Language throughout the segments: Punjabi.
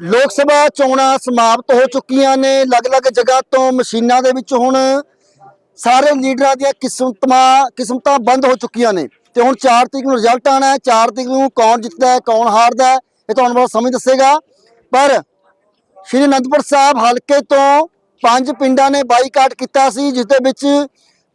ਲੋਕ ਸਭਾ ਚੋਣਾਂ ਸਮਾਪਤ ਹੋ ਚੁੱਕੀਆਂ ਨੇ। ਅਲੱਗ-ਅਲੱਗ ਜਗ੍ਹਾ ਤੋਂ ਮਸ਼ੀਨਾਂ ਦੇ ਵਿੱਚ ਹੁਣ ਸਾਰੇ ਲੀਡਰਾਂ ਦੀਆਂ ਕਿਸਮਤਾਂ ਕਿਸਮਤਾਂ ਬੰਦ ਹੋ ਚੁੱਕੀਆਂ ਨੇ। ਤੇ ਹੁਣ 4 ਤਰੀਕ ਨੂੰ ਰਿਜ਼ਲਟ ਆਣਾ ਹੈ। 4 ਤਰੀਕ ਨੂੰ ਕੌਣ ਜਿੱਤਦਾ ਹੈ, ਕੌਣ ਹਾਰਦਾ ਹੈ, ਇਹ ਤੁਹਾਨੂੰ ਬਹੁਤ ਸਮਝ ਦੱਸੇਗਾ। ਪਰ ਸ਼੍ਰੀ ਅਨੰਦਪੁਰ ਸਾਹਿਬ ਹਲਕੇ ਤੋਂ ਪੰਜ ਪਿੰਡਾਂ ਨੇ ਬਾਈਕਾਟ ਕੀਤਾ ਸੀ, ਜਿਸ ਦੇ ਵਿੱਚ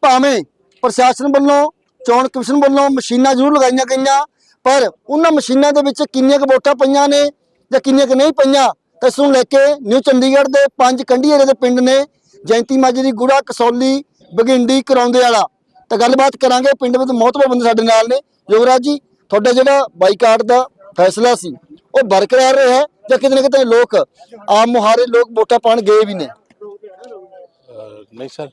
ਭਾਵੇਂ ਪ੍ਰਸ਼ਾਸਨ ਵੱਲੋਂ, ਚੋਣ ਕਮਿਸ਼ਨ ਵੱਲੋਂ ਮਸ਼ੀਨਾਂ ਜ਼ਰੂਰ ਲਗਾਈਆਂ ਗਈਆਂ, ਪਰ ਉਹਨਾਂ ਮਸ਼ੀਨਾਂ ਦੇ ਵਿੱਚ ਕਿੰਨੀਆਂ ਕੁ ਵੋਟਾਂ ਪਈਆਂ ਨੇ ਜਾਂ ਕਿੰਨੀਆਂ ਕੁ ਨਹੀਂ ਪਈਆਂ ਤਾਂ ਇਸ ਨੂੰ ਲੈ ਕੇ ਨਿਊ ਚੰਡੀਗੜ੍ਹ ਦੇ ਪੰਜ ਕੰਢੀ ਦੇ ਪਿੰਡ ਨੇ ਜੈਂਤੀ ਮਾਜਰੀ ਗੁੜਾ ਕਸੌਲੀ ਬਗਿੰਡੀ ਕਰਾਉਂਦੇ ਵਾਲਾ। ਤਾਂ ਗੱਲਬਾਤ ਕਰਾਂਗੇ ਪਿੰਡ ਵਿੱਚ ਮੋਹਤਬਰ ਬੰਦੇ ਸਾਡੇ ਨਾਲ ਨੇ। ਯੁਵਰਾਜ ਜੀ ਤੁਹਾਡਾ ਜਿਹੜਾ ਬਾਈਕਾਟ ਦਾ ਫੈਸਲਾ ਸੀ ਉਹ ਬਰਕਰਾਰ ਰਿਹਾ ਜਾਂ ਕਿਤੇ ਨਾ ਕਿਤੇ ਲੋਕ ਆਮ ਮੁਹਾਰੇ ਲੋਕ ਵੋਟਾਂ ਪਾਣ ਗਏ ਵੀ ਨੇ? ਨਹੀਂ ਸਰ।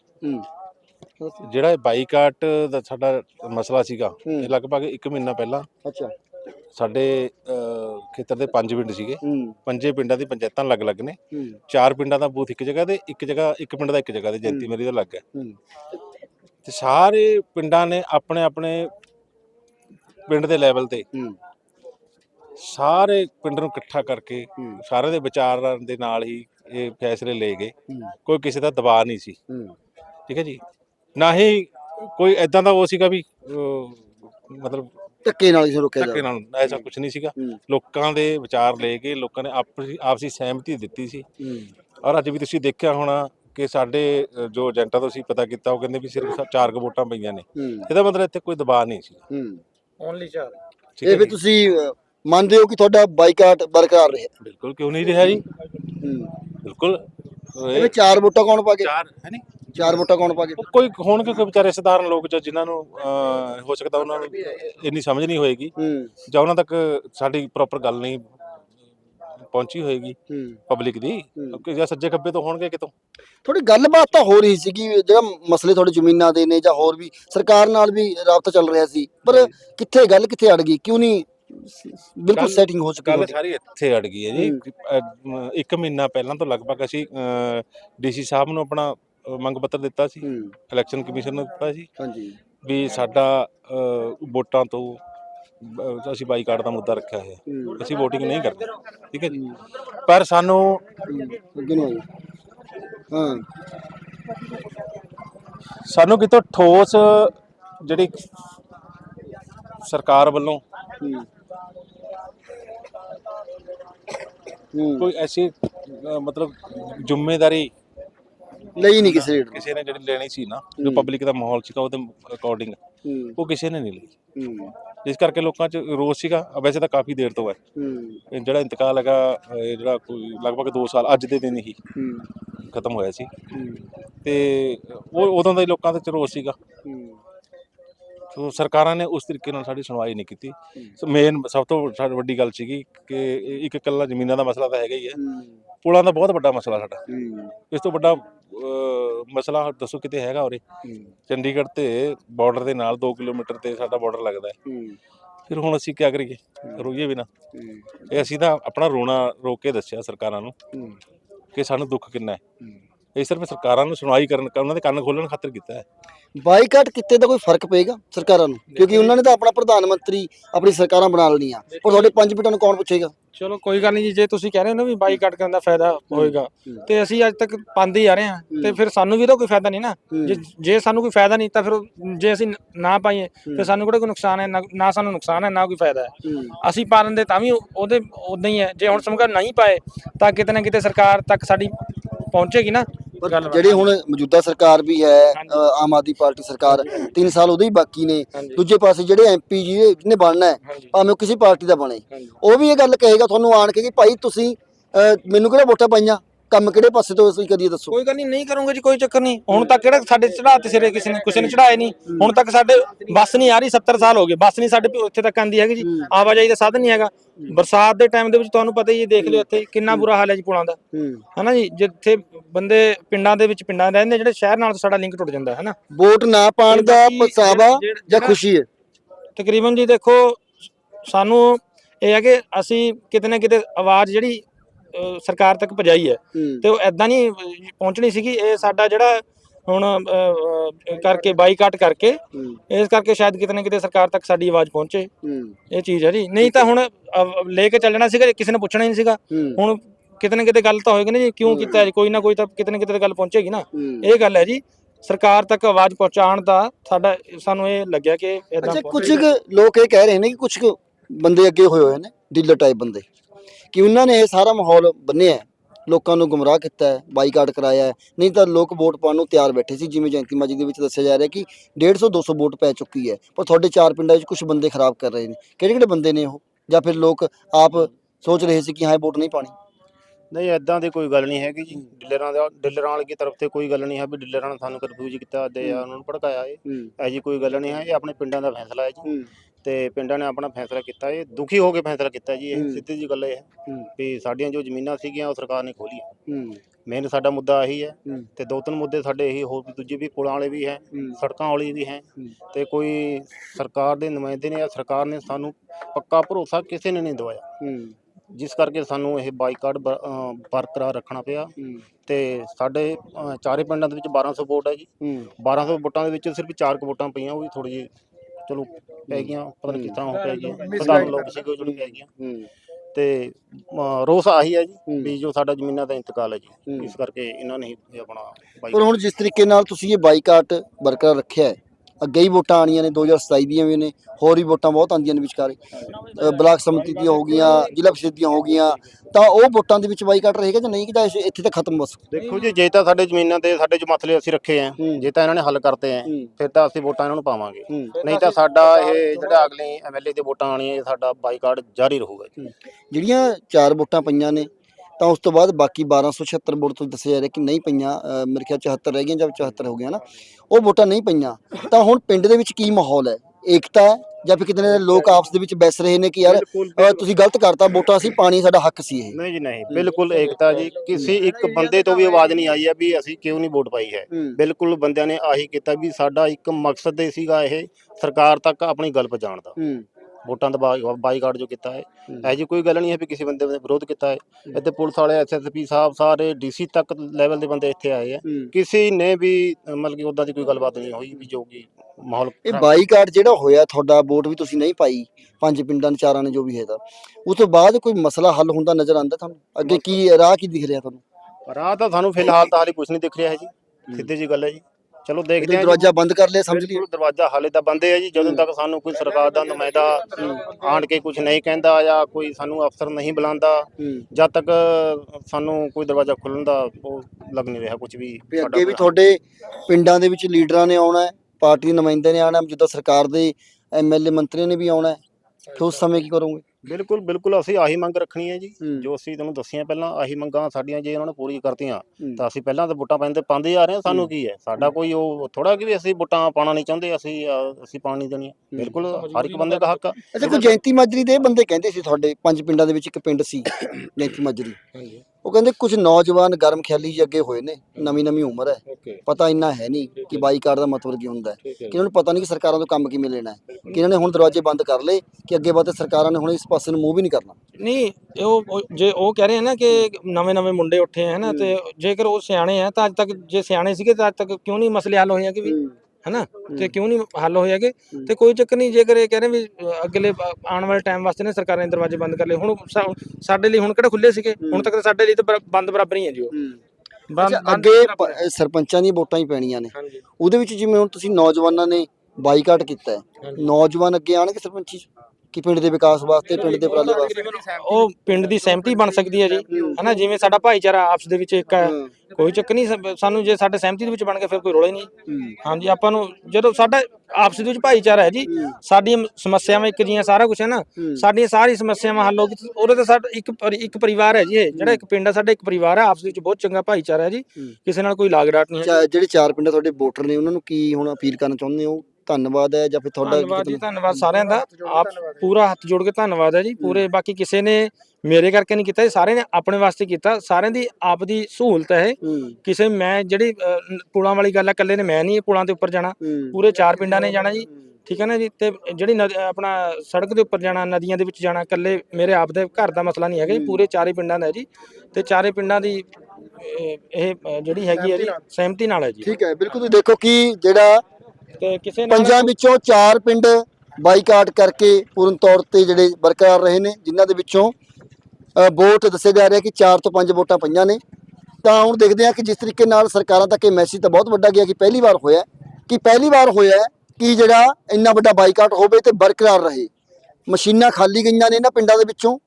ਜਿਹੜਾ ਬਾਈਕਾਟ ਦਾ ਸਾਡਾ ਮਸਲਾ ਸੀਗਾ। ਇਹ ਲਗਭਗ 1 ਮਹੀਨਾ ਪਹਿਲਾਂ। ਅੱਛਾ। ਸਾਡੇ ਖੇਤਰ ਦੇ ਪੰਜ ਪਿੰਡ ਸੀਗੇ। ਪੰਜੇ ਪਿੰਡਾਂ ਦੀ ਪੰਚਾਇਤਾਂ ਅਲੱਗ-ਅਲੱਗ ਨੇ। ਚਾਰ ਪਿੰਡਾਂ ਦਾ ਬੂਥ ਇੱਕ ਜਗ੍ਹਾ ਤੇ ਇੱਕ ਜਗ੍ਹਾ ਇੱਕ ਪਿੰਡ ਦਾ ਇੱਕ ਜਗ੍ਹਾ ਤੇ ਜੈਂਤੀ ਮੇਰੀ ਦਾ ਅਲੱਗ ਹੈ। ਤੇ ਸਾਰੇ ਪਿੰਡਾਂ ਨੇ ਆਪਣੇ ਆਪਣੇ ਪਿੰਡ ਦੇ ਲੈਵਲ ਤੇ ਸਾਰੇ ਪਿੰਡ ਨੂੰ ਇਕੱਠਾ ਕਰਕੇ ਸਾਰੇ ਦੇ ਵਿਚਾਰਾਂ ਦੇ ਨਾਲ ਹੀ ਇਹ ਫੈਸਲੇ ਲਏ ਗਏ। ਕੋਈ ਕਿਸੇ ਦਾ ਦਬਾਅ ਨਹੀਂ ਸੀ। ਠੀਕ ਹੈ ਜੀ? ਨਾ ਹੀ ਕੋਈ ਐਦਾਂ ਦਾ ਉਹ ਸੀਗਾ ਵੀ ਮਤਲਬ ਧੱਕੇ ਨਾਲ ਇਸ ਨੂੰ ਰੋਕਿਆ ਧੱਕੇ ਜਾ ਨਾਲ ਐਸਾ ਕੁਝ ਨਹੀਂ ਸੀਗਾ। ਹੂੰ। ਲੋਕਾਂ ਦੇ ਵਿਚਾਰ ਲੈ ਕੇ ਲੋਕਾਂ ਨੇ ਆਪਸੀ ਆਪਸੀ ਸਹਿਮਤੀ ਦਿੱਤੀ ਸੀ। ਔਰ ਅੱਜ ਵੀ ਤੁਸੀਂ ਦੇਖਿਆ ਹੋਣਾ ਕਿ ਸਾਡੇ ਜੋ ਏਜੰਟਾਂ ਤੋਂ ਅਸੀਂ ਪਤਾ ਕੀਤਾ ਉਹ ਕਹਿੰਦੇ ਵੀ ਸਿਰਫ ਚਾਰ ਕੁ ਵੋਟਾਂ ਪਈਆਂ ਨੇ। ਹੂੰ। ਇਹਦਾ ਮਤਲਬ ਇੱਥੇ ਕੋਈ ਦਬਾਅ ਨਹੀਂ ਸੀ ਹੂੰ। ਓਨਲੀ ਚਾਰ। ਠੀਕ ਇਹ ਹੈ ਜੀ? ਤੁਸੀਂ ਅਹ, ਮੰਨਦੇ ਹੋ ਕਿ ਤੁਹਾਡਾ ਬਾਈਕਾਟ ਬਰਕਰਾਰ ਰਿਹਾ? ਬਿਲਕੁਲ ਕਿਉਂ ਨਹੀਂ ਰਿਹਾ ਜੀ? ਹੂੰ। ਬਿਲਕੁਲ। ਇਹ ਇਹ ਚਾਰ ਵੋਟਾਂ ਕੌਣ ਪਾ ਕੇ? ਚਾਰ ਹੈ ਨਹੀਂ ਚਾਰ ਵੋਟਾਂ ਕੌਣ ਪਾ ਕੇ? ਉਹ ਕੋਈ ਹੋਣਗੇ ਕੋਈ ਵਿਚਾਰੇ ਸਧਾਰਨ ਲੋਕ ਜਾਂ ਜਿਨ੍ਹਾਂ ਨੂੰ ਅਹ, ਹੋ ਸਕਦਾ ਉਹਨਾਂ ਨੂੰ ਇੰਨੀ ਸਮਝ ਨਹੀਂ ਹੋਏਗੀ। ਹੂੰ। ਜਾਂ ਉਹਨਾਂ ਤੱਕ ਸਾਡੀ ਪ੍ਰੋਪਰ ਗੱਲ ਨਹੀਂ ਪਹੁੰਚੀ ਹੋਏਗੀ ਹੂੰ। ਪਬਲਿਕ ਦੀ। ਕਿ ਜਾਂ ਸੱਜੇ ਖੱਬੇ ਤੋਂ ਹੋਣਗੇ ਕਿਤੋਂ? ਥੋੜੀ ਗੱਲਬਾਤ ਤਾਂ ਹੋ ਰਹੀ ਸੀ ਕਿ ਜਿਹੜਾ ਮਸਲੇ ਤੁਹਾਡੇ ਜ਼ਮੀਨਾਂ ਦੇ ਨੇ ਜਾਂ ਹੋਰ ਵੀ ਸਰਕਾਰ ਨਾਲ ਵੀ ਰਾਬਤਾ ਚੱਲ ਰਿਹਾ ਸੀ। ਪਰ ਕਿੱਥੇ ਗੱਲ ਕਿੱਥੇ ਅੜ ਗਈ? ਕਿਉਂ ਨਹੀਂ ਬਿਲਕੁਲ ਗੱਲ- ਸੈਟਿੰਗ ਹੋ ਚੁੱਕੀ ਗੱਲ? ਸਾਰੀ ਇੱਥੇ ਅੜ ਗਈ ਹੈ ਜੀ। ਇੱਕ ਮਹੀਨਾ ਪਹਿਲਾਂ ਤੋਂ ਲਗਭਗ ਅਸੀਂ ਡੀਸੀ ਸਾਹਿਬ ਨੂੰ ਆਪਣਾ ਮੰਗ ਪੱਤਰ ਦਿੱਤਾ ਸੀ ਹੂੰ। ਇਲੈਕਸ਼ਨ ਕਮਿਸ਼ਨ ਨੂੰ ਦਿੱਤਾ ਸੀ। ਹਾਂਜੀ। ਵੀ ਸਾਡਾ ਵੋਟਾਂ ਤੋਂ ਅਸੀਂ ਬਾਈਕਾਟ ਦਾ ਮੁੱਦਾ ਰੱਖਿਆ ਹੈ ਹੂੰ। ਅਸੀਂ VOTING ਨਹੀਂ ਕਰਦੇ। ਠੀਕ ਹੈ ਜੀ? ਪਰ ਸਾਨੂੰ ਅੱਗੇ ਨੂੰ ਆਓ। ਹਾਂ। ਸਾਨੂੰ ਕਿਤੋਂ ਠੋਸ ਜਿਹੜੀ ਸਰਕਾਰ ਵੱਲੋਂ ਹੂੰ। ਹੂੰ ਕੋਈ ਐਸੀ ਮਤਲਬ ਜ਼ਿੰਮੇਵਾਰੀ ਲਈ ਨਹੀਂ ਕਿਸੇ ਰੇਟ ਕਿਸੇ ਨੇ ਜਿਹੜੀ ਲੈਣੀ ਸੀ ਨਾ ਜੋ। ਪਬਲਿਕ ਦਾ ਮਾਹੌਲ ਸੀਗਾ ਉਹਦੇ ਅਕੋਰਡਿੰਗ ਉਹ ਕਿਸੇ ਨੇ ਨਹੀਂ ਲਈ। ਜਿਸ ਕਰਕੇ ਲੋਕਾਂ 'ਚ ਰੋਸ ਸੀਗਾ ਵੈਸੇ ਤਾਂ ਕਾਫੀ ਦੇਰ ਤੋਂ ਹੈ। ਜਿਹੜਾ ਇੰਤਕਾਲ ਹੈਗਾ ਜਿਹੜਾ ਕੋਈ ਲਗਭਗ 2 ਸਾਲ ਅੱਜ ਦੇ ਦਿਨ ਹੀ ਖਤਮ ਹੋਇਆ ਸੀ। ਤੇ ਉਹ ਉਦੋਂ ਦਾ ਹੀ ਲੋਕਾਂ ਦੇ ਚ ਰੋਸ ਸੀਗਾ। ਸੋ ਸਰਕਾਰਾਂ ਨੇ ਉਸ ਤਰੀਕੇ ਨਾਲ ਸਾਡੀ ਸੁਣਵਾਈ ਨਹੀਂ ਕੀਤੀ। ਸੋ ਮੇਨ ਸਭ ਤੋਂ ਵੱਡੀ ਗੱਲ ਸੀਗੀ ਕਿ ਇੱਕ ਇਕੱਲਾ ਜ਼ਮੀਨਾਂ ਦਾ ਮਸਲਾ ਤਾਂ ਹੈਗਾ ਹੀ। ਹੈ। ਪੁਲਾਂ ਦਾ ਬਹੁਤ ਵੱਡਾ ਮਸਲਾ ਸਾਡਾ। ਇਸ ਤੋਂ ਵੱਡਾ ਮਸਲਾ ਦੱਸੋ ਕਿਤੇ ਹੈਗਾ ਉਰੇ? ਚੰਡੀਗੜ੍ਹ ਤੇ ਬਾਰਡਰ ਦੇ ਨਾਲ 2 ਕਿਲੋਮੀਟਰ ਤੇ ਸਾਡਾ ਬਾਰਡਰ ਲੱਗਦਾ ਹੈ। ਫਿਰ ਹੁਣ ਅਸੀਂ ਕੀ ਕਰੀਏ? ਰੋਈਏ ਵੀ ਨਾ ਇਹ ਅਸੀਂ ਤਾਂ ਆਪਣਾ ਰੋਣਾ ਰੋਕ ਕੇ ਦੱਸਿਆ ਸਰਕਾਰਾਂ ਨੂੰ ਕਿ ਸਾਨੂੰ ਦੁੱਖ ਕਿੰਨਾ ਹੂੰ। ਇਹ ਸਿਰਫ ਸਰਕਾਰਾਂ ਨੂੰ ਸੁਣਵਾਈ ਕਰਨ ਉਹਨਾਂ ਦੇ ਕੰਨ ਖੋਲਣ ਖਾਤਰ ਕੀਤਾ ਹੈ। ਬਾਈਕਾਟ ਕਿਤੇ ਦਾ ਕੋਈ ਫ਼ਰਕ ਪਏਗਾ ਸਰਕਾਰਾਂ ਨੂੰ? ਕਿਉਂਕਿ ਉਹਨਾਂ ਨੇ ਤਾਂ ਆਪਣਾ ਪ੍ਰਧਾਨ ਮੰਤਰੀ ਆਪਣੀ ਸਰਕਾਰਾਂ ਬਣਾ ਲੈਣੀਆਂ। ਪਰ ਤੁਹਾਡੇ ਪੰਜ ਪਿੰਡਾਂ ਨੂੰ ਕੌਣ ਪੁੱਛੇਗਾ? ਚਲੋ ਕੋਈ ਗੱਲ ਨਹੀਂ ਜੀ ਜੇ ਤੁਸੀਂ ਕਹਿ ਰਹੇ ਹੋ ਨਾ ਵੀ ਬਾਈਕਾਟ ਕਰਨ ਦਾ ਫਾਇਦਾ ਹੋਏਗਾ। ਤੇ ਅਸੀਂ ਅੱਜ ਤੱਕ ਪਾਉਂਦੇ ਹੀ ਆ ਰਹੇ ਹਾਂ ਤੇ। ਫਿਰ ਸਾਨੂੰ ਵੀ ਇਹਦਾ ਕੋਈ ਫਾਇਦਾ ਨਹੀਂ ਨਾ। ਜੇ ਜੇ ਸਾਨੂੰ ਕੋਈ ਫਾਇਦਾ ਨਹੀਂ ਤਾਂ ਫਿਰ ਉਹ- ਜੇ ਅਸੀਂ ਨਾ ਪਾਈਏ। ਫਿਰ ਸਾਨੂੰ ਕਿਹੜਾ ਕੋਈ ਨੁਕਸਾਨ ਹੈ ਨਾ ਨਾ ਸਾਨੂੰ ਨੁਕਸਾਨ ਹੈ ਨਾ ਕੋਈ ਫਾਇਦਾ ਹੈ। ਅਸੀਂ ਪਾ ਲੈਂਦੇ ਤਾਂ ਵੀ ਉਹਦੇ ਉਦਾਂ ਹੀ ਹੈ। ਜੇ ਹੁਣ ਸਮਕਾ ਨਹੀਂ ਪਾਏ ਤਾਂ ਕਿਤੇ ਨਾ ਕਿਤੇ ਸਰਕਾਰ ਤੱਕ ਸਾਡੀ ਪਹੁੰਚੇਗੀ ਨਾ? ਪਰ ਜਿਹੜੀ ਹੁਣ ਮੌਜੂਦਾ ਸਰਕਾਰ ਵੀ ਹੈ ਅ, ਆਮ ਆਦਮੀ ਪਾਰਟੀ ਸਰਕਾਰ 3 ਸਾਲ ਉਹਦੇ ਹੀ ਬਾਕੀ ਨੇ। ਹਾਂਜੀ। ਦੂਜੇ ਪਾਸੇ ਜਿਹੜੇ ਐਮਪੀ ਜਿਹਨੇ ਬਣਨਾ ਹੈ ਹਾਂਜੀ। ਭਾਵੇਂ ਉਹ ਕਿਸੇ ਪਾਰਟੀ ਦਾ ਬਣੇ। ਹਾਂਜੀ। ਉਹ ਵੀ ਇਹ ਗੱਲ ਕਹੇਗਾ ਤੁਹਾਨੂੰ ਆਣ ਕੇ ਕਿ ਭਾਈ ਤੁਸੀਂ ਅ, ਮੈਨੂੰ ਕਿਹੜਾ ਵੋਟਾਂ ਪਾਈਆਂ? ਕੰਮ ਕਿਹੜੇ ਪਾਸੇ ਤੋਂ ਅਸੀਂ ਕਰੀਏ ਦੱਸੋ? ਕੋਈ ਗੱਲ ਨਹੀਂ ਨਹੀਂ ਕਰੂੰਗੇ ਜੀ ਕੋਈ ਚੱਕਰ ਨਹੀਂ। ਹੁਣ ਤੱਕ ਕਿਹੜਾ ਸਾਡੇ ਚੜਾਤੇ ਸਿਰੇ ਕਿਸੇ ਨੇ ਕਿਸੇ ਨੇ ਚੜਾਏ ਨਹੀਂ। ਹੁਣ ਤੱਕ ਸਾਡੇ ਬੱਸ ਨਹੀਂ ਆ ਰਹੀ 70 ਸਾਲ ਹੋ ਗਏ। ਬੱਸ ਨਹੀਂ ਸਾਡੇ ਇੱਥੇ ਤੱਕ ਆਂਦੀ ਹੈਗੀ ਜੀ। ਆਵਾਜਾਈ ਦਾ ਸਾਧਨ ਨਹੀਂ ਹੈਗਾ। ਬਰਸਾਤ ਦੇ ਟਾਈਮ ਦੇ ਵਿੱਚ ਤੁਹਾਨੂੰ ਪਤਾ ਹੀ ਹੈ ਦੇਖ ਲਿਓ ਇੱਥੇ ਕਿੰਨਾ ਬੁਰਾ ਹਾਲ ਹੈ ਜੀ ਪੁਲਾਂ ਦਾ। ਹਨਾ ਜੀ ਜਿੱਥੇ ਬੰਦੇ ਪਿੰਡਾਂ ਦੇ ਵਿੱਚ ਪਿੰਡਾਂ ਰਹਿੰਦੇ ਜਿਹੜੇ ਸ਼ਹਿਰ ਨਾਲ ਸਾਡਾ ਲਿੰਕ ਟੁੱਟ ਜਾਂਦਾ ਹੈ ਹਨਾ। ਵੋਟ ਨਾ ਪਾਣ ਦਾ ਜਿਹੜਾ- ਜਾਂ ਖੁਸ਼ੀ ਹੈ? ਤਕਰੀਬਨ ਜੀ ਦੇਖੋ ਸਾਨੂੰ ਇਹ ਹੈ ਕਿ ਅਸੀਂ ਕਿਤੇ ਨਾ ਕਿਤੇ ਆਵਾਜ਼ ਜਿਹੜੀ ਸਰਕਾਰ ਤੱਕ ਪਹੁੰਚਾਈ ਹੈ। ਤੇ ਉਹ ਐਦਾਂ ਨਹੀਂ ਪਹੁੰਚਣੀ ਸੀਗੀ ਇਹ ਸਾਡਾ ਜਿਹੜਾ ਹੁਣ ਕਰਕੇ ਬਾਈਕਾਟ ਕਰਕੇ ਇਸ ਕਰਕੇ ਸ਼ਾਇਦ ਕਿਤੇ ਨਾ ਕਿਤੇ ਸਰਕਾਰ ਤੱਕ ਸਾਡੀ ਆਵਾਜ਼ ਪਹੁੰਚੇ। ਇਹ ਚੀਜ਼ ਹੈ ਜੀ। ਨਹੀਂ ਤਾਂ ਹੁਣ ਲੈ ਕੇ ਚੱਲਣਾ ਸੀਗਾ ਕਿਸੇ ਨੇ ਪੁੱਛਣਾ ਹੀ ਨਹੀਂ ਸੀਗਾ। ਹੁਣ ਕਿਤੇ ਨਾ ਕਿਤੇ ਗੱਲ ਤਾਂ ਹੋਏਗੀ ਨਾ ਜੀ ਕਿਉਂ ਕੀਤਾ? ਕੋਈ ਨਾ ਕੋਈ ਤਾਂ ਕਿਤੇ ਨਾ ਕਿਤੇ ਗੱਲ ਪਹੁੰਚੇਗੀ ਨਾ। ਇਹ ਗੱਲ ਹੈ ਜੀ ਸਰਕਾਰ ਤੱਕ ਆਵਾਜ਼ ਪਹੁੰਚਾਉਣ ਦਾ ਸਾਡਾ ਸਾਨੂੰ ਇਹ ਲੱਗਿਆ ਕਿ ਇਦਾਂ ਕੁਝ ਲੋਕ ਇਹ ਕਹਿ ਰਹੇ ਨੇ ਕਿ ਕੁਝ ਬੰਦੇ ਅੱਗੇ ਹੋਏ ਹੋਏ ਨੇ ਡੀਲਰ ਟਾਈਪ ਬੰਦੇ। ਕਿ ਉਹਨਾਂ ਨੇ ਇਹ ਸਾਰਾ ਮਾਹੌਲ ਬੰਨਿਆ ਲੋਕਾਂ ਨੂੰ ਗੁੰਮਰਾਹ ਕੀਤਾ ਹੈ ਬਾਈਕਾਟ ਕਰਾਇਆ ਹੈ। ਨਹੀਂ ਤਾਂ ਲੋਕ ਵੋਟ ਪਾਉਣ ਨੂੰ ਤਿਆਰ ਬੈਠੇ ਸੀ ਜਿਵੇਂ ਜਯੰਤੀ ਮਾਜੀ ਦੇ ਵਿੱਚ ਦੱਸਿਆ ਜਾ ਰਿਹਾ ਕਿ 150 200 ਵੋਟ ਪੈ ਚੁੱਕੀ ਹੈ। ਪਰ ਤੁਹਾਡੇ ਚਾਰ ਪਿੰਡਾਂ ਵਿੱਚ ਕੁਝ ਬੰਦੇ ਖਰਾਬ ਕਰ ਰਹੇ ਨੇ। ਕਿਹੜੇ ਕਿਹੜੇ ਬੰਦੇ ਨੇ ਉਹ? ਜਾਂ ਫਿਰ ਲੋਕ ਆਪ ਸੋਚ ਰਹੇ ਸੀ ਕਿ ਹਾਂ ਇਹ ਵੋਟ ਨਹੀਂ ਪਾਣੀ ਨਹੀਂ ਐਦਾਂ ਦੀ ਕੋਈ ਗੱਲ ਨਹੀਂ ਹੈਗੀ ਜੀ। ਡੀਲਰਾਂ ਦਾ ਡੀਲਰਾਂ ਵਾਲੀ ਦੀ ਤਰਫ ਤੇ ਕੋਈ ਗੱਲ ਨਹੀਂ ਹੈ ਵੀ ਡੀਲਰਾਂ ਨੇ ਸਾਨੂੰ ਕਨਫਿਊਜ਼ ਕੀਤਾ ਤੇ ਹੂੰ। ਉਹਨਾਂ ਨੂੰ ਭੜਕਾਇਆ ਏ ਹੂੰ। ਐ ਜੀ ਕੋਈ ਗੱਲ ਨਹੀਂ ਹੈ ਇਹ ਆਪਣੇ ਪਿੰਡਾਂ ਦਾ ਫੈਸਲਾ ਹੈ ਜੀ। ਤੇ ਪਿੰਡਾਂ ਨੇ ਆਪਣਾ ਫੈਸਲਾ ਕੀਤਾ ਇਹ ਦੁਖੀ ਹੋ ਕੇ ਫੈਸਲਾ ਕੀਤਾ ਜੀ ਇਹ। ਸਿੱਧੀ ਜੀ ਗੱਲ ਇਹ ਹੈ ਵੀ ਸਾਡੀਆਂ ਜੋ ਜ਼ਮੀਨਾਂ ਸੀਗੀਆਂ ਉਹ ਸਰਕਾਰ ਨੇ ਖੋਲੀਆਂ। ਮੇਨ ਸਾਡਾ ਮੁੱਦਾ ਇਹੀ ਹੈ। ਤੇ ਦੋ ਤਿੰਨ ਮੁੱਦੇ ਸਾਡੇ ਇਹੀ ਹੋਰ ਵੀ ਦੂਜੇ ਵੀ ਪੁਲਾਂ ਵਾਲੇ ਵੀ ਹੈ ਸੜਕਾਂ ਵਾਲੇ ਵੀ ਹੈ। ਤੇ ਕੋਈ ਸਰਕਾਰ ਦੇ ਨੁਮਾਇੰਦੇ ਨੇ ਜਾਂ ਸਰਕਾਰ ਨੇ ਸਾਨੂੰ ਪੱਕਾ ਭਰੋਸਾ ਕਿਸੇ ਨੇ ਨਹੀਂ ਦਵਾਇਆ। ਜਿਸ ਕਰਕੇ ਸਾਨੂੰ ਇਹ ਬਾਈਕਾਟ ਬਰਕਰਾਰ ਰੱਖਣਾ ਪਿਆ ਤੇ ਸਾਡੇ ਚਾਰੇ ਪਿੰਡਾਂ ਦੇ ਵਿੱਚ 1200 ਵੋਟ ਹੈ ਜੀ। ਹੂੰ। 1200 ਵੋਟਾਂ ਦੇ ਵਿੱਚ ਸਿਰਫ 4 ਕੁ ਵੋਟਾਂ ਪਈਆਂ ਉਹ ਵੀ ਥੋੜੀ ਜਿਹੀ ਚਲੋ ਪੈ ਗਈਆਂ ਪਤਾ ਨਹੀਂ ਤਰ੍ਹਾਂ ਹੋ ਪੈ ਗਈਆਂ। ਸਧਾਰਨ ਲੋਕ ਸੀਗੇ ਉਹ ਜਿਹੜੀ ਪੈ ਗਈਆਂ। ਹੂੰ। ਤੇ ਅਹ, ਰੋਸ ਆਹੀ ਹੈ ਜੀ। ਵੀ ਜੋ ਸਾਡਾ ਜ਼ਮੀਨਾਂ ਦਾ ਇੰਤਕਾਲ ਹੈ ਜੀ। ਇਸ ਕਰਕੇ ਇਹਨਾਂ ਨੇ ਹੀ ਆਪਣਾ ਪਰ ਹੁਣ ਜਿਸ ਤਰੀਕੇ ਨਾਲ ਤੁਸੀਂ ਇਹ ਬਾਈਕਾਟ ਬਰਕਰਾਰ ਰੱਖਿਆ ਹੈ ਅੱਗੇ ਹੀ ਵੋਟਾਂ ਆਣੀਆਂ ਨੇ 2027 ਦੀਆਂ ਵੀ ਨੇ ਹੋਰ ਵੀ ਵੋਟਾਂ ਬਹੁਤ ਆਉਂਦੀਆਂ ਨੇ ਵਿਚਕਾਰੇ। ਅ, ਬਲਾਕ ਸਮਿਤੀ ਦੀਆਂ ਹੋ ਗਈਆਂ ਜ਼ਿਲ੍ਹਾ ਪ੍ਰੀਸ਼ਦ ਦੀਆਂ ਹੋ ਗਈਆਂ ਤਾਂ ਉਹ ਵੋਟਾਂ ਦੇ ਵਿੱਚ ਬਾਈਕਾਟ ਰਹੇਗਾ ਜਾਂ ਨਹੀਂ ਕਿ ਇਸ- ਇੱਥੇ ਤਾਂ ਖਤਮ ਬਸ। ਦੇਖੋ ਜੀ ਜੇ ਤਾਂ ਸਾਡੇ ਜ਼ਮੀਨਾਂ ਤੇ ਸਾਡੇ ਜੋ ਮਸਲੇ ਅਸੀਂ ਰੱਖੇ ਆ। ਜੇ ਤਾਂ ਇਹਨਾਂ ਨੇ ਹੱਲ ਕਰਤੇ ਆ ਫਿਰ ਤਾਂ ਅਸੀਂ ਵੋਟਾਂ ਇਹਨਾਂ ਨੂੰ ਪਾਵਾਂਗੇ। ਨਹੀਂ ਤਾਂ ਸਾਡਾ ਇਹ ਜਿਹੜਾ ਅਗਲੀ ਐਮਐਲਏ ਦੇ ਵੋਟਾਂ ਆਣੀਆਂ ਇਹ ਸਾਡਾ ਬਾਈਕਾਟ ਜਾਰੀ ਰਹੂਗਾ ਜਿਹੜੀਆਂ ਚਾਰ ਵੋਟਾਂ ਪਈਆਂ ਨੇ ਤਾਂ ਉਸ ਤੋਂ ਬਾਅਦ ਬਾਕੀ 1276 ਵੋਟ ਤੋਂ ਦੱਸਿਆ ਜਾ ਰਿਹਾ ਕਿ ਨਹੀਂ ਪਈਆਂ ਮੇਰੇ ਖਿਆਲ 74 ਰਹਿ ਗਈਆਂ ਜਾਂ 74 ਹੋ ਗਈਆਂ ਨਾ ਉਹ ਵੋਟਾਂ ਨਹੀਂ ਪਈਆਂ। ਤਾਂ ਹੁਣ ਪਿੰਡ ਦੇ ਵਿੱਚ ਕੀ ਮਾਹੌਲ ਹੈ? ਏਕਤਾ ਹੈ ਜਾਂ ਫਿਰ ਕਿਤੇ ਲੋਕ ਆਪਸ ਦੇ ਵਿੱਚ ਬੈਸ ਰਹੇ ਨੇ ਕਿ ਯਾਰ ਤੁਸੀਂ ਗਲਤ ਕਰਤਾ ਵੋਟਾਂ ਅਸੀਂ ਪਾਣੀ ਸਾਡਾ ਹੱਕ ਸੀ ਇਹ। ਨਹੀਂ ਜੀ ਨਹੀਂ ਬਿਲਕੁਲ ਏਕਤਾ ਜੀ ਕਿਸੇ ਇੱਕ ਬੰਦੇ ਤੋਂ ਵੀ ਆਵਾਜ਼ ਨਹੀਂ ਆਈ ਹੈ ਵੀ ਅਸੀਂ ਕਿਉਂ ਨਹੀਂ ਵੋਟ ਪਾਈ ਹੈ। ਬਿਲਕੁਲ ਬੰਦਿਆਂ ਨੇ ਆਹੀ ਕੀਤਾ ਵੀ ਸਾਡਾ ਇੱਕ ਮਕਸਦ ਇਹ ਸੀਗਾ ਇਹ ਸਰਕਾਰ ਤੱਕ ਆਪਣੀ ਗੱਲ ਪਹੁੰਚਾਉਣ ਦਾ। ਵੋਟਾਂ ਦਾ ਬਾਈ- ਬਾਈਕਾਟ ਜੋ ਕੀਤਾ ਹੈ। ਇਹ ਜੀ ਕੋਈ ਗੱਲ ਨਹੀਂ ਹੈ ਵੀ ਕਿਸੇ ਬੰਦੇ ਨੇ ਵਿਰੋਧ ਕੀਤਾ ਹੈ। ਇੱਥੇ ਪੁਲਿਸ ਵਾਲੇ ਐਸਐਸਪੀ ਸਾਹਿਬ ਸਾਰੇ ਡੀਸੀ ਤੱਕ ਲੈਵਲ ਦੇ ਬੰਦੇ ਇੱਥੇ ਆਏ ਆ। ਹੂੰ। ਕਿਸੇ ਨੇ ਵੀ ਅ, ਮਤਲਬ ਕਿ ਉਦਾਂ ਦੀ ਕੋਈ ਗੱਲਬਾਤ ਨਹੀਂ ਹੋਈ ਵੀ ਜੋ ਕਿ ਮਾਹੌਲ ਇਹ ਖਰਾਬ- ਬਾਈਕਾਟ ਜਿਹੜਾ ਹੋਇਆ ਤੁਹਾਡਾ ਵੋਟ ਵੀ ਤੁਸੀਂ ਨਹੀਂ ਪਾਈ। ਪੰਜ ਪਿੰਡਾਂ ਨੇ ਚਾਰਾਂ ਨੇ ਜੋ ਵੀ ਹੈਗਾ। ਉਸ ਤੋਂ ਬਾਅਦ ਕੋਈ ਮਸਲਾ ਹੱਲ ਹੁੰਦਾ ਨਜ਼ਰ ਆਉਂਦਾ ਤੁਹਾਨੂੰ? ਅੱਗੇ ਕੀ ਰਾਹ ਕੀ ਦਿਖ ਰਿਹਾ ਤੁਹਾਨੂੰ? ਰਾਹ ਤਾਂ ਸਾਨੂੰ ਫਿਲਹਾਲ ਤਾਂ ਹਾਲੇ ਕੁਝ ਨਹੀਂ ਦਿਖ ਰਿਹਾ ਹੈ ਜੀ। ਸਿੱਧੀ ਜੀ ਗੱਲ ਹੈ ਜੀ। ਚਲੋ ਦੇਖਦੇ ਹਾਂ ਜੀ। ਦਰਵਾਜ਼ਾ ਬੰਦ ਕਰ ਲਿਆ ਸਮਝ ਲਈ ਬਿਲਕੁਲ ਦਰਵਾਜ਼ਾ ਹਾਲੇ ਤਾਂ ਬੰਦ ਹੈ ਜੀ ਜਦੋਂ ਤੱਕ ਸਾਨੂੰ ਕੋਈ ਸਰਕਾਰ ਦਾ ਨੁਮਾਇੰਦਾ ਆਣ ਕੇ ਕੁਝ ਨਹੀਂ ਕਹਿੰਦਾ ਜਾਂ ਕੋਈ ਸਾਨੂੰ ਅਫਸਰ ਨਹੀਂ ਬੁਲਾਉਂਦਾ ਜਦ ਤੱਕ ਸਾਨੂੰ ਕੋਈ ਦਰਵਾਜ਼ਾ ਖੁੱਲਣ ਦਾ ਉਹ ਲੱਗ ਨਹੀਂ ਰਿਹਾ ਕੁਝ ਵੀ ਵੀ ਸਾਡਾ ਅੱਗੇ ਵੀ ਤੁਹਾਡੇ ਪਿੰਡਾਂ ਦੇ ਵਿੱਚ ਲੀਡਰਾਂ ਨੇ ਆਉਣਾ ਹੈ ਪਾਰਟੀ ਦੇ ਨੁਮਾਇੰਦੇ ਨੇ ਆਉਣਾ ਹੈ, ਜਿੱਦਾਂ ਸਰਕਾਰ ਦੇ ਐਮਐਲਏ ਮੰਤਰੀਆਂ ਨੇ ਵੀ ਆਉਣਾ ਹੈ ਫਿਰ ਉਸ ਸਮੇਂ ਕੀ ਕਰੋਗੇ? ਬਿਲਕੁਲ ਬਿਲਕੁਲ ਅਸੀਂ ਆਹੀ ਮੰਗ ਰੱਖਣੀ ਹੈ ਜੀ। ਹੂੰ। ਜੋ ਅਸੀਂ ਤੁਹਾਨੂੰ ਦੱਸੀਆਂ ਪਹਿਲਾਂ ਆਹੀ ਮੰਗਾਂ ਸਾਡੀਆਂ ਜੇ ਉਹਨਾਂ ਨੇ ਪੂਰੀ ਕਰਤੀਆਂ ਹੂੰ। ਤਾਂ ਅਸੀਂ ਪਹਿਲਾਂ ਤਾਂ ਵੋਟਾਂ ਪੈਂਦੇ ਪਾਉਂਦੇ ਜਾ ਰਹੇ ਹਾਂ। ਸਾਨੂੰ। ਕੀ ਹੈ? ਸਾਡਾ ਕੋਈ ਉਹ ਥੋੜਾ ਕਿ ਵੀ ਅਸੀਂ ਵੋਟਾਂ ਪਾਣਾ ਨਹੀਂ ਚਾਹੁੰਦੇ ਅਸੀਂ ਅਸੀਂ ਪਾਣ ਨਹੀਂ ਦੇਣੀਆਂ। ਬਿਲਕੁਲ ਹਰ ਇੱਕ ਬੰਦੇ ਦਾ ਹੱਕ ਆ। ਅੱਛਾ ਕੋਈ ਜੈਂਤੀ ਮਾਜਰੀ ਦੇ ਇਹ ਬੰਦੇ ਕਹਿੰਦੇ ਸੀ ਤੁਹਾਡੇ ਪੰਜ ਪਿੰਡਾਂ ਦੇ ਵਿੱਚ ਇੱਕ ਪਿੰਡ ਸੀ ਜੈਂਤੀ ਮਾਜਰੀ। ਉਹ ਕਹਿੰਦੇ ਕੁਝ ਨੌਜਵਾਨ ਗਰਮ ਖਿਆਲੀ ਜਿਹੇ ਅੱਗੇ ਹੋਏ ਨੇ ਨਵੀਂ ਨਵੀਂ ਉਮਰ ਹੈ। ਪਤਾ ਇੰਨਾ ਹੈ ਨਹੀਂ ਕਿ ਬਾਈਕਾਟ ਦਾ ਮਤਲਬ ਕੀ ਹੁੰਦਾ ਹੈ। ਹੈ ਕਿ ਇਹਨਾਂ ਨੂੰ ਪਤਾ ਨਹੀਂ ਕਿ ਸਰਕਾਰਾਂ ਤੋਂ ਕੰਮ ਕਿਵੇਂ ਲੈਣਾ ਹੈ। ਕਿ ਇਹਨਾਂ ਨੇ ਹੁਣ ਦਰਵਾਜ਼ੇ ਬੰਦ ਕਰ ਲਏ ਕਿ ਅੱਗੇ ਬਾਅਦ ਸਰਕਾਰਾਂ ਨੇ ਹੁਣ ਇਸ ਪਾਸੇ ਨੂੰ ਮੂਵ ਵੀ ਨਹੀਂ ਕਰਨਾ। ਨਹੀਂ ਇਹ ਉਹ ਜੇ ਉਹ ਕਹਿ ਰਹੇ ਆ ਨਾ ਕਿ ਨਵੇਂ ਨਵੇਂ ਮੁੰਡੇ ਉੱਠੇ ਆ ਨਾ ਤੇ ਜੇਕਰ ਉਹ ਸਿਆਣੇ ਆ ਤਾਂ ਅੱਜ ਤੱਕ ਜੇ ਸਿਆਣੇ ਸੀਗੇ ਤਾਂ ਅੱਜ ਤੱਕ ਕਿਉਂ ਨਹੀਂ ਮਸਲੇ ਹੱਲ ਹੋਏ ਹੈਗੇ ਵੀ ਹੈਨਾ? ਤੇ ਕਿਉਂ ਨਹੀਂ ਹੱਲ ਹੋਏ ਹੈਗੇ? ਤੇ ਕੋਈ ਚੱਕਰ ਨਹੀਂ ਜੇਕਰ ਇਹ ਕਹਿ ਰਹੇ ਵੀ ਅਗਲੇ ਆਉਣ ਵਾਲੇ ਟਾਈਮ ਵਾਸਤੇ ਨੇ ਸਰਕਾਰਾਂ ਨੇ ਦਰਵਾਜ਼ੇ ਬੰਦ ਕਰ ਲਏ। ਹੁਣ ਸਾਡੇ ਲਈ ਹੁਣ ਕਿਹੜਾ ਖੁੱਲੇ ਸੀਗੇ? ਹੁਣ ਤੱਕ ਸਾਡੇ ਲਈ ਤਾਂ ਬੰਦ ਬਰਾਬਰ ਹੀ ਹੈ ਜੀ ਉਹ। ਅੱਗੇ ਸਰਪੰਚਾਂ ਦੀਆਂ ਵੋਟਾਂ ਹੀ ਪੈਣੀਆਂ ਨੇ। ਉਹਦੇ ਵਿੱਚ ਜਿਵੇਂ ਹੁਣ ਤੁਸੀਂ ਨੌਜਵਾਨਾਂ ਨੇ ਬਾਈਕਾਟ ਕੀਤਾ ਹੈ। ਨੌਜਵਾਨ ਅੱਗੇ ਆਣਗੇ ਸਰਪੰਚੀ? ਕਿ ਪਿੰਡ ਦੇ ਵਿਕਾਸ ਵਾਸਤੇ ਪਿੰਡ ਦੇ ਉਪਰਾਲੇ ਵਾਸਤੇ? ਉਹ ਪਿੰਡ ਦੀ ਸਹਿਮਤੀ ਬਣ ਸਕਦੀ ਹੈ ਜੀ ਹਨਾ? ਜਿਵੇਂ ਸਾਡਾ ਭਾਈਚਾਰਾ ਆਪਸ ਦੇ ਵਿੱਚ ਇੱਕ ਹੈ ਕੋਈ ਚੱਕਰ ਨਹੀਂ ਸਾਨੂੰ ਜੇ ਸਾਡੇ ਸਹਿਮਤੀ ਦੇ ਵਿੱਚ ਬਣ ਗਿਆ ਫਿਰ ਕੋਈ ਰੋਲਾ ਹੀ ਨਹੀਂ। ਹਾਂਜੀ ਆਪਾਂ ਨੂੰ ਜਦੋਂ ਸਾਡਾ ਆਪਸ ਦੇ ਵਿੱਚ ਭਾਈਚਾਰਾ ਹੈ ਜੀ ਸਾਡੀਆਂ ਸਮੱਸਿਆਵਾਂ ਇੱਕ ਜੀਆਂ ਸਾਰਾ ਕੁਝ ਹੈ ਨਾ ਸਾਡੀਆਂ ਸਾਰੀ ਸਮੱਸਿਆਵਾਂ ਹੱਲ ਹੋ ਗਈ ਉਹਦੇ ਤੇ ਸਾਡਾ ਇੱਕ ਇੱਕ ਪਰਿਵਾਰ ਹੈ ਜੀ ਇਹ ਜਿਹੜਾ ਇੱਕ ਪਿੰਡ ਹੈ ਸਾਡਾ ਇੱਕ ਪਰਿਵਾਰ ਹੈ ਆਪਸ ਦੇ ਵਿੱਚ ਬਹੁਤ ਚੰਗਾ ਭਾਈਚਾਰਾ ਹੈ ਜੀ ਕਿਸੇ ਨਾਲ ਕੋਈ ਲਾਗ ਡਾਟ ਨਹੀਂ ਹੈ। ਜਿਹੜੇ ਚਾਰ ਪਿੰਡਾਂ ਤੁਹਾਡੇ ਵੋਟਰ ਨੇ ਉਹਨਾਂ ਨੂੰ ਕੀ ਹੁਣ ਅਪੀਲ ਕਰਨਾ ਚਾਹੁੰਦੇ ਹੋ? ਧੰਨਵਾਦ ਹੈ ਜਾਂ ਫਿਰ ਤੁਹਾਡਾ ਧੰਨਵਾਦ ਜੀ ਧੰਨਵਾਦ ਸਾਰਿਆਂ ਦਾ। ਆਪ ਪੂਰਾ ਹੱਥ ਜੋੜ ਕੇ ਧੰਨਵਾਦ ਹੈ ਜੀ ਪੂਰੇ ਬਾਕੀ ਕਿਸੇ ਨੇ ਮੇਰੇ ਕਰਕੇ ਨਹੀਂ ਕੀਤਾ ਇਹ ਸਾਰਿਆਂ ਨੇ ਆਪਣੇ ਵਾਸਤੇ ਕੀਤਾ। ਸਾਰਿਆਂ ਦੀ ਆਪ ਦੀ ਸਹੂਲਤ ਹੈ ਕਿਸੇ ਮੈਂ ਜਿਹੜੀ ਪੁਲਾਂ ਵਾਲੀ ਗੱਲ ਹੈ ਇਕੱਲੇ ਨੇ ਮੈਂ ਨਹੀਂ ਇਹ ਪੁਲਾਂ ਦੇ ਉੱਪਰ ਜਾਣਾ। ਪੂਰੇ ਚਾਰ ਪਿੰਡਾਂ ਨੇ ਜਾਣਾ ਜੀ ਠੀਕ ਹੈ ਨਾ ਜੀ? ਤੇ ਜਿਹੜੀ ਆਪਣਾ ਸੜਕ ਦੇ ਉੱਪਰ ਜਾਣਾ ਨਦੀਆਂ ਦੇ ਵਿੱਚ ਜਾਣਾ ਇਕੱਲੇ ਮੇਰੇ ਆਪ ਦੇ ਘਰ ਦਾ ਮਸਲਾ ਨਹੀਂ ਹੈਗਾ ਜੀ ਪੂਰੇ ਚਾਰੇ ਪਿੰਡਾਂ ਦਾ ਹੈ ਜੀ। ਤੇ ਚਾਰੇ ਪਿੰਡਾਂ ਦੀ ਇਹ ਜਿਹੜੀ ਹੈਗੀ ਹੈ ਜੀ ਸਹਿਮਤੀ ਨਾਲ ਹੈ ਜੀ। ਠੀਕ ਹੈ ਬਿਲਕੁਲ ਤੁਸੀਂ ਦੇਖੋ ਕਿ ਜਿਹੜਾ ਤੇ ਕਿਸੇ ਨਾਲ ਪੰਜਾਂ ਵਿੱਚੋਂ ਚਾਰ ਪਿੰਡ ਬਾਈਕਾਟ ਕਰਕੇ ਪੂਰਨ ਤੌਰ ਤੇ ਜਿਹੜੇ ਬਰਕਰਾਰ ਰਹੇ ਨੇ ਜਿਨ੍ਹਾਂ ਦੇ ਵਿੱਚੋਂ ਵੋਟ ਦੱਸਿਆ ਜਾ ਰਿਹਾ ਕਿ 4 ਤੋਂ 5 ਵੋਟਾਂ ਪਈਆਂ ਨੇ। ਤਾਂ ਹੁਣ ਦੇਖਦੇ ਹਾਂ ਕਿ ਜਿਸ ਤਰੀਕੇ ਨਾਲ ਸਰਕਾਰਾਂ ਤੱਕ ਇਹ ਮੈਸੇਜ ਤਾਂ ਬਹੁਤ ਵੱਡਾ ਗਿਆ ਕਿ ਪਹਿਲੀ ਵਾਰ ਹੋਇਆ ਕਿ ਪਹਿਲੀ ਵਾਰ ਹੋਇਆ ਕਿ ਜਿਹੜਾ ਇੰਨਾ ਵੱਡਾ ਬਾਈਕਾਟ ਹੋਵੇ ਤੇ ਬਰਕਰਾਰ ਰਹੇ। ਮਸ਼ੀਨਾਂ ਖਾਲੀ ਗਈਆਂ ਨੇ ਇਹਨਾਂ ਪਿੰਡਾਂ ਦੇ ਵਿੱਚੋਂ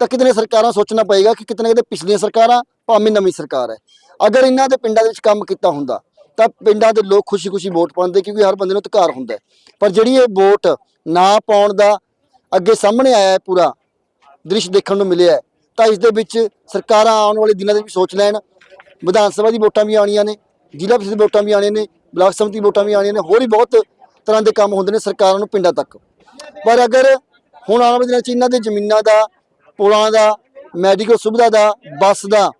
ਤਾਂ ਕਿਤੇ ਨਾ ਸਰਕਾਰਾਂ ਸੋਚਣਾ ਪਏਗਾ ਕਿ ਕਿਤੇ ਨਾ ਕਿਤੇ ਪਿਛਲੀਆਂ ਸਰਕਾਰਾਂ ਭਾਵੇਂ ਨਵੀਂ ਸਰਕਾਰ ਹੈ। ਅਗਰ ਇਹਨਾਂ ਦੇ ਪਿੰਡਾਂ ਦੇ ਵਿੱਚ ਕੰਮ ਕੀਤਾ ਹੁੰਦਾ ਤਾਂ ਪਿੰਡਾਂ ਦੇ ਲੋਕ ਖੁਸ਼ੀ-ਖੁਸ਼ੀ ਵੋਟ ਪਾਉਂਦੇ ਕਿਉਂਕਿ ਹਰ ਬੰਦੇ ਨੂੰ ਅਧਿਕਾਰ ਹੁੰਦਾ ਪਰ ਜਿਹੜੀ ਇਹ ਵੋਟ ਨਾ ਪਾਉਣ ਦਾ ਅੱਗੇ ਸਾਹਮਣੇ ਆਇਆ ਹੈ ਪੂਰਾ ਦ੍ਰਿਸ਼ ਦੇਖਣ ਨੂੰ ਮਿਲਿਆ ਹੈ, ਤਾਂ ਇਸ ਦੇ ਵਿੱਚ ਸਰਕਾਰਾਂ ਆਉਣ ਵਾਲੇ ਦਿਨਾਂ ਦੇ ਵੀ ਸੋਚ ਲੈਣ ਵਿਧਾਨ ਸਭਾ ਦੀ ਵੋਟਾਂ ਵੀ ਆਉਣੀਆਂ ਨੇ ਜ਼ਿਲ੍ਹਾ ਪ੍ਰੀਸ਼ਦ ਦੀ ਵੋਟਾਂ ਵੀ ਆਉਣੀਆਂ ਨੇ ਬਲਾਕ ਸਮਿਤੀ ਦੀ ਵੋਟਾਂ ਵੀ ਆਉਣੀਆਂ ਨੇ ਹੋਰ ਵੀ ਬਹੁਤ ਤਰ੍ਹਾਂ ਦੇ ਕੰਮ ਹੁੰਦੇ ਨੇ ਸਰਕਾਰਾਂ ਨੂੰ ਪਿੰਡਾਂ ਤੱਕ। ਪਰ ਅਗਰ ਹੁਣ ਆਉਣ ਵਾਲੇ ਦਿਨਾਂ 'ਚ ਇਹਨਾਂ ਦੇ ਜ਼ਮੀਨਾਂ ਦਾ ਪੁਲਾਂ ਦਾ ਮੈਡੀਕਲ ਸੁਵਿਧਾ ਦਾ ਬੱਸ ਦਾ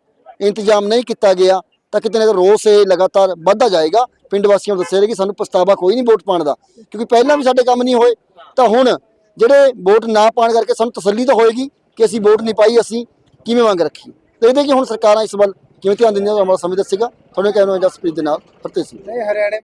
ਇੰਤਜ਼ਾਮ ਨਹੀਂ ਕੀਤਾ ਗਿਆ ਤਾਂ ਕਿਤੇ ਨਾ ਕਿਤੇ ਰੋਸ ਇਹ ਲਗਾਤਾਰ ਵੱਧਦਾ ਜਾਏਗਾ। ਪਿੰਡ ਵਾਸੀਆਂ ਨੂੰ ਦੱਸਿਆ ਰਿਹਾ ਕਿ ਸਾਨੂੰ ਪਛਤਾਵਾ ਕੋਈ ਨਹੀਂ ਵੋਟ ਪਾਉਣ ਦਾ, ਕਿਉਂਕਿ ਪਹਿਲਾਂ ਵੀ ਸਾਡੇ ਕੰਮ ਨਹੀਂ ਹੋਏ। ਤਾਂ ਹੁਣ ਜਿਹੜੇ ਵੋਟ ਨਾ ਪਾਉਣ ਕਰਕੇ ਸਾਨੂੰ ਤਸੱਲੀ ਤਾਂ ਹੋਏਗੀ ਕਿ ਅਸੀਂ ਵੋਟ ਨਹੀਂ ਪਾਈ, ਅਸੀਂ ਕਿਵੇਂ ਮੰਗ ਰੱਖੀ ਦੇਖਦੇ ਕਿ ਹੁਣ ਸਰਕਾਰਾਂ ਇਸ ਵੱਲ ਕਿਵੇਂ ਧਿਆਨ ਦਿੰਦੀਆਂ, ਉਹ ਆਉਣ ਵਾਲਾ ਸਮੇਂ ਦੱਸੇਗਾ। ਤੁਹਾਨੂੰ ਕਹਿਣਾ ਜਸਪ੍ਰੀਤ ਦੇ ਨਾਲ ਫਤਿਹ ਸਿੰਘ। ਹਰਿਆਣੇ